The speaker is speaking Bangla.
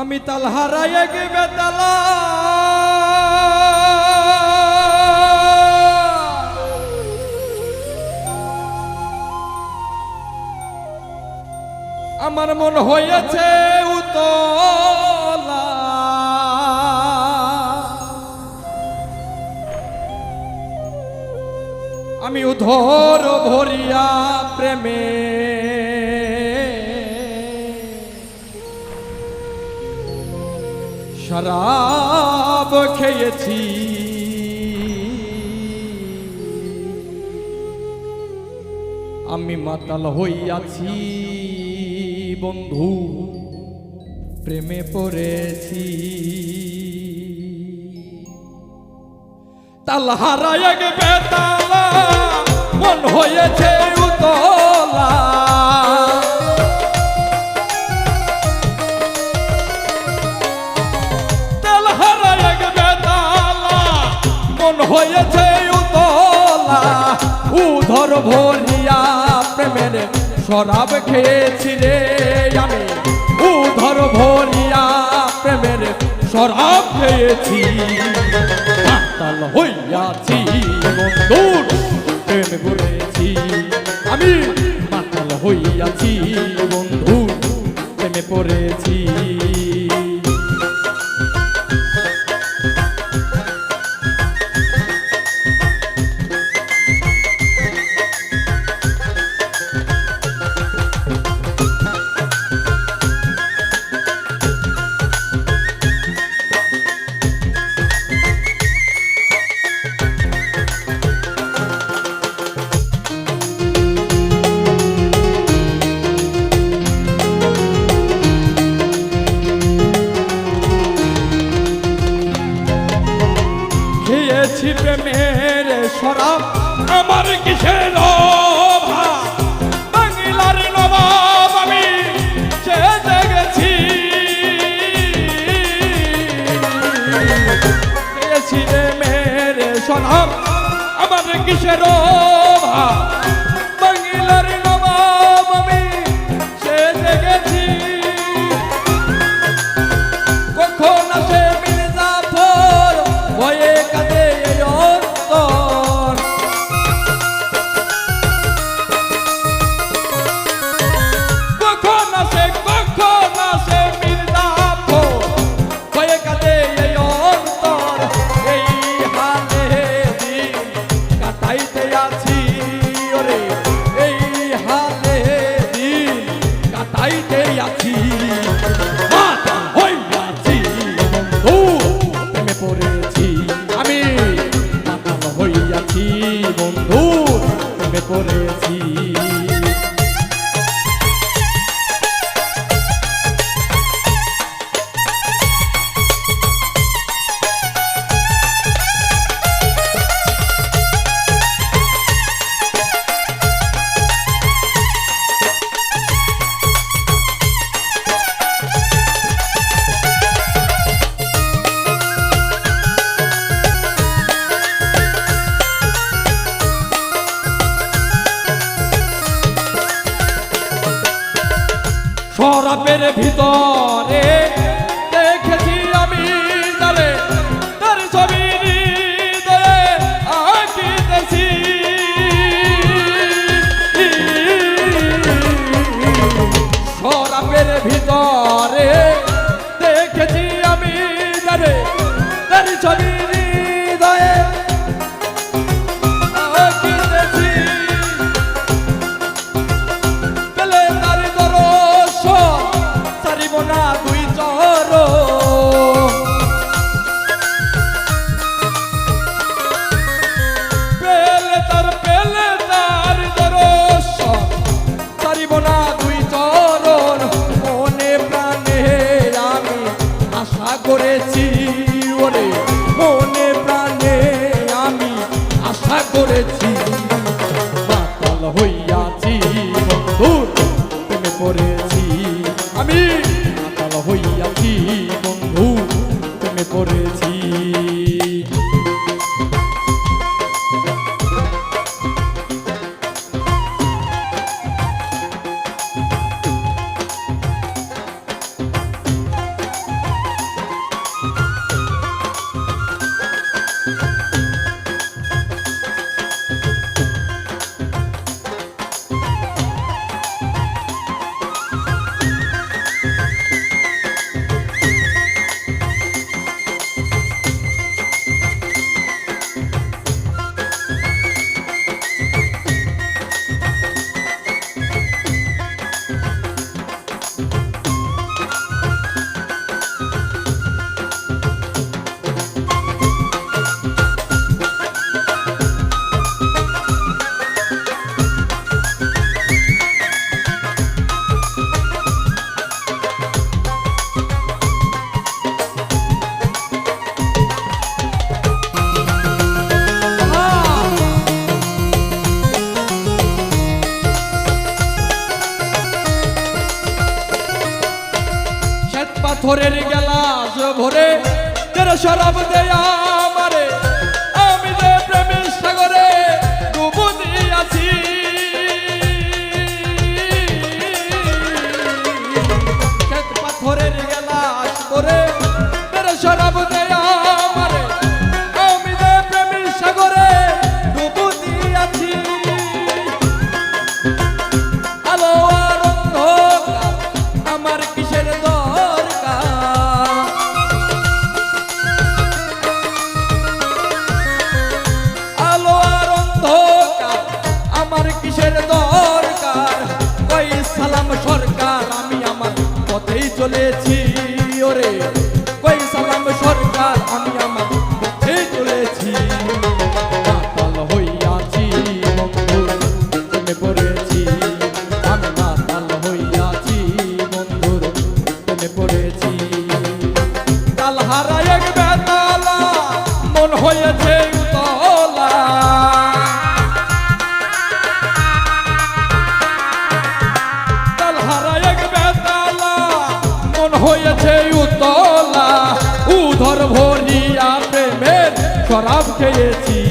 আমি তাল হারাই গেবে তালা আমার মন হয়েছে উতলা। আমি উধর ভরিয়া প্রেমে শরাব খেয়েছি। আমি মাতাল হইয়াছি বন্ধু প্রেমে পড়েছি। তাল হারায় বেতালা মন হয়েছে উতলা। হয়েছে উতলা, উধর ভরিয়া প্রেমের শরাব খেয়েছি রে আমি। উধর ভরিয়া প্রেমের শরাব খেয়েছি। পাতাল হইয়াছি বন্ধুর প্রেম করেছি। আমি পাতাল হইয়াছি বন্ধুর প্রেমে পড়েছি। সরাব। আমার সরাপের ভিতরে for. পাথরের গেলাস ভরে তেরো শরাব দেয়া শরাব খেয়েছি